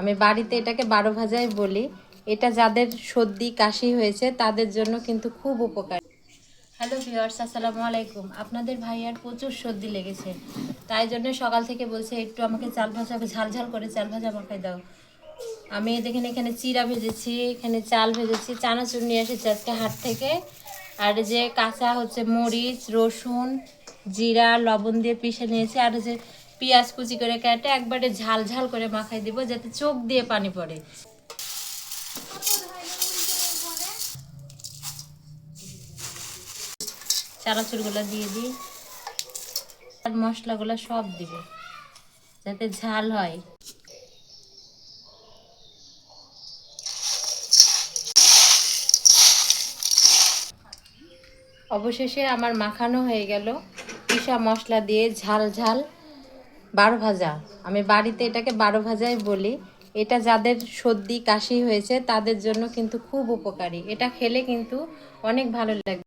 আমি বাড়িতে এটাকে বারো ভাজাই বলি। এটা যাদের সর্দি, কাশি হয়েছে, তাদের জন্য কিন্তু খুব উপকার। হ্যালো ভিউয়ার্স, আসসালামু আলাইকুম। আপনাদের ভাইয়ার প্রচুর সর্দি লেগেছে। তাই জন্য সকাল থেকে বলছে, একটু আমাকে চাল ভাজা, ঝাল ঝাল করে চাল ভাজা মাখাই দাও। আমি দেখেন, এখানে চিরা ভেজেছি, এখানে চাল ভেজেছি, চানাচুর নিয়ে এসেছি আজকে হাট থেকে। আর যে কাঁচা হচ্ছে মরিচ, রসুন, জিরা, লবণ দিয়ে পিষে নিয়েছি। আর যে পেঁয়াজ কুচি করে কেটে একবারে ঝাল ঝাল করে মাখাই দিব, যাতে চোখ দিয়ে পানি পড়ে। চানাচুরগুলো দিয়ে দিই। আর মশলাগুলো সব দিব, যাতে ঝাল হয়। অবশেষে আমার মাখানো হয়ে গেল। পিসা মশলা দিয়ে ঝাল ঝাল বারো ভাজা। আমি বাড়িতে এটাকে বারো ভাজাই বলি। এটা যাদের সর্দি, কাশি হয়েছে, তাদের জন্য কিন্তু খুব উপকারী। এটা খেলে কিন্তু অনেক ভালো লাগবে।